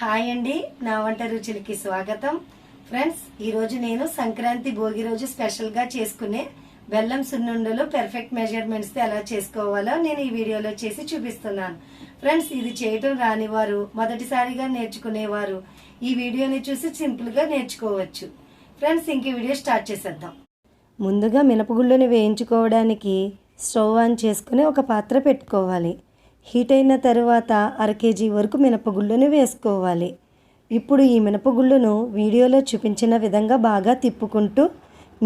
Hi అండి. నా వంట రుచులకి స్వాగతం. ఫ్రెండ్స్ ఈరోజు నేను సంక్రాంతి భోగి రోజు స్పెషల్గా చేసుకునే బెల్లం సున్నుండలు పెర్ఫెక్ట్ మెజర్మెంట్స్తో ఎలా చేసుకోవాలో నేను ఈ వీడియోలో చేసి చూపిస్తున్నాను. ఫ్రెండ్స్ ఇది చేయటం రానివారు మొదటిసారిగా నేర్చుకునేవారు. ఈ వీడియోని చూసి సింపుల్గా నేర్చుకోవచ్చు. ఫ్రెండ్స్ ఇంక వీడియో స్టార్ట్ చేసేద్దాం. ముందుగా మినపగుళ్ళని వేయించుకోవడానికి స్టవ్ ఆన్ చేసుకుని ఒక పాత్ర పెట్టుకోవాలి. హీట్ అయిన తర్వాత అర కేజీ వరకు మినపగుళ్ళను వేసుకోవాలి. ఇప్పుడు ఈ మినపగుళ్ళను వీడియోలో చూపించిన విధంగా బాగా తిప్పుకుంటూ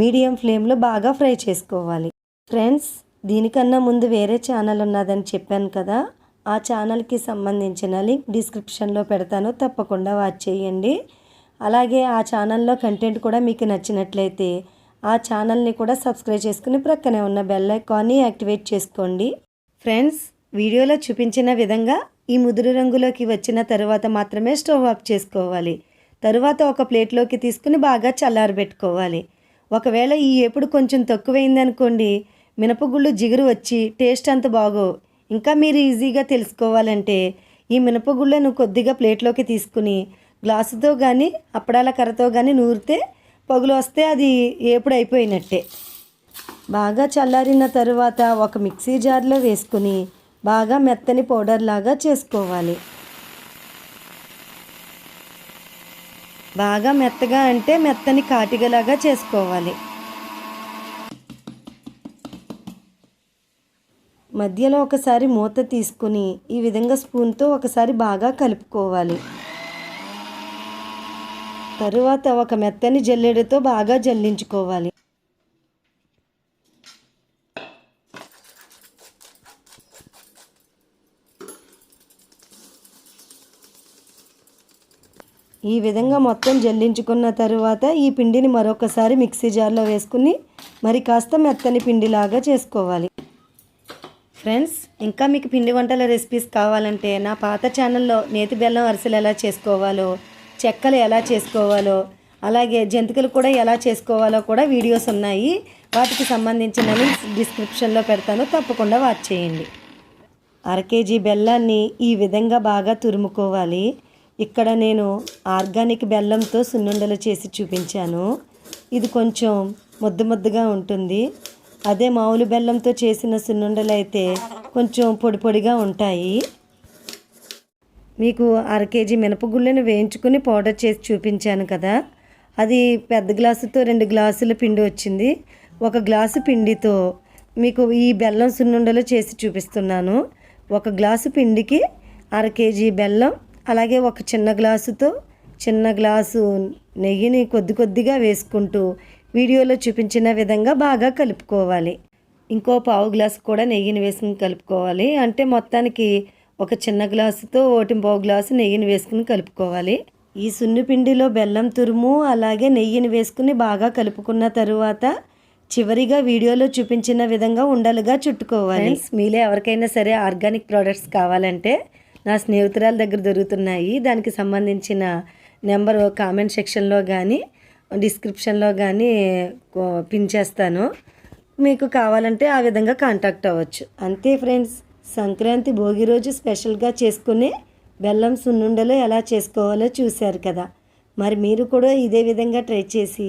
మీడియం ఫ్లేమ్లో బాగా ఫ్రై చేసుకోవాలి. ఫ్రెండ్స్ దీనికన్నా ముందు వేరే ఛానల్ ఉన్నదని చెప్పాను కదా ఆ ఛానల్కి సంబంధించిన లింక్ డిస్క్రిప్షన్లో పెడతాను. తప్పకుండా వాచ్ చేయండి. అలాగే ఆ ఛానల్లో కంటెంట్ కూడా మీకు నచ్చినట్లయితే ఆ ఛానల్ని కూడా సబ్స్క్రైబ్ చేసుకుని ప్రక్కనే ఉన్న బెల్ ఐకాన్ని యాక్టివేట్ చేసుకోండి. ఫ్రెండ్స్ వీడియోలో చూపించిన విధంగా ఈ ముదురు రంగులోకి వచ్చిన తర్వాత మాత్రమే స్టవ్ ఆఫ్ చేసుకోవాలి. తరువాత ఒక ప్లేట్లోకి తీసుకుని బాగా చల్లారబెట్టుకోవాలి. ఒకవేళ ఈ ఎప్పుడు కొంచెం తక్కువైందనుకోండి మినపగుళ్ళు జిగురు వచ్చి టేస్ట్ అంత బాగో ఇంకా మీరు ఈజీగా తెలుసుకోవాలంటే ఈ మినపగుళ్ళను కొద్దిగా ప్లేట్లోకి తీసుకుని గ్లాసుతో కానీ అప్పడాల కర్రతో కానీ నూరితే పగులు వస్తే అది ఏపుడు అయిపోయినట్టే. బాగా చల్లారిన తరువాత ఒక మిక్సీ జార్లో వేసుకుని బాగా మెత్తని పౌడర్ లాగా చేసుకోవాలి. బాగా మెత్తగా అంటే మెత్తని కాటిగలాగా చేసుకోవాలి. మధ్యలో ఒకసారి మూత తీసుకుని ఈ విధంగా స్పూన్తో ఒకసారి బాగా కలుపుకోవాలి. తరువాత ఒక మెత్తని జల్లెడతో బాగా జల్లించుకోవాలి. ఈ విధంగా మొత్తం జల్లించుకున్న తరువాత ఈ పిండిని మరొకసారి మిక్సీ జార్లో వేసుకుని మరి కాస్త మెత్తని పిండిలాగా చేసుకోవాలి. ఫ్రెండ్స్ ఇంకా మీకు పిండి వంటల రెసిపీస్ కావాలంటే నా పాత ఛానల్లో నేతి బెల్లం అరిసెలు ఎలా చేసుకోవాలో చెక్కలు ఎలా చేసుకోవాలో అలాగే జంతికలు కూడా ఎలా చేసుకోవాలో కూడా వీడియోస్ ఉన్నాయి. వాటికి సంబంధించిన లింక్స్ డిస్క్రిప్షన్లో పెడతాను. తప్పకుండా వాచ్ చేయండి. అర కేజీ బెల్లాన్ని ఈ విధంగా బాగా తురుముకోవాలి. ఇక్కడ నేను ఆర్గానిక్ బెల్లంతో సున్నుండలు చేసి చూపించాను. ఇది కొంచెం ముద్ద ముద్దగా ఉంటుంది. అదే మామూలు బెల్లంతో చేసిన సున్నుండలు అయితే కొంచెం పొడి పొడిగా ఉంటాయి. మీకు అర కేజీ మినపగుళ్ళను వేయించుకుని పౌడర్ చేసి చూపించాను కదా. అది పెద్ద గ్లాసుతో రెండు గ్లాసుల పిండి వచ్చింది. ఒక గ్లాసు పిండితో మీకు ఈ బెల్లం సున్నుండలు చేసి చూపిస్తున్నాను. ఒక గ్లాసు పిండికి అర కేజీ బెల్లం అలాగే ఒక చిన్న గ్లాసుతో చిన్న గ్లాసు నెయ్యిని కొద్ది కొద్దిగా వేసుకుంటూ వీడియోలో చూపించిన విధంగా బాగా కలుపుకోవాలి. ఇంకో పావు గ్లాసు కూడా నెయ్యిని వేసుకుని కలుపుకోవాలి. అంటే మొత్తానికి ఒక చిన్న గ్లాసుతో ఓటి పావు గ్లాసు నెయ్యిని వేసుకుని కలుపుకోవాలి. ఈ సున్నిపిండిలో బెల్లం తురుము అలాగే నెయ్యిని వేసుకుని బాగా కలుపుకున్న తరువాత చివరిగా వీడియోలో చూపించిన విధంగా ఉండలుగా చుట్టుకోవాలి. మీలో ఎవరికైనా సరే ఆర్గానిక్ ప్రోడక్ట్స్ కావాలంటే నా స్నేహితురాల దగ్గర దొరుకుతున్నాయి. దానికి సంబంధించిన నెంబర్ కామెంట్ సెక్షన్లో కానీ డిస్క్రిప్షన్లో కానీ పిన్ చేస్తాను. మీకు కావాలంటే ఆ విధంగా కాంటాక్ట్ అవ్వచ్చు. అంతే ఫ్రెండ్స్. సంక్రాంతి భోగి రోజు స్పెషల్గా చేసుకునే బెల్లం సున్నుండలు ఎలా చేసుకోవాలో చూశారు కదా. మరి మీరు కూడా ఇదే విధంగా ట్రై చేసి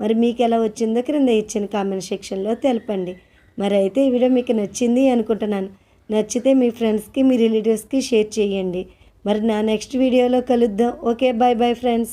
మరి మీకు ఎలా వచ్చిందో క్రింద ఇచ్చిన కామెంట్ సెక్షన్లో తెలపండి. మరి అయితే ఈ వీడియో మీకు నచ్చింది అనుకుంటున్నాను. నచ్చితే మీ ఫ్రెండ్స్కి మీ రిలేటివ్స్కి షేర్ చేయండి. మరి నా నెక్స్ట్ వీడియోలో కలుద్దాం. Okay bye bye friends.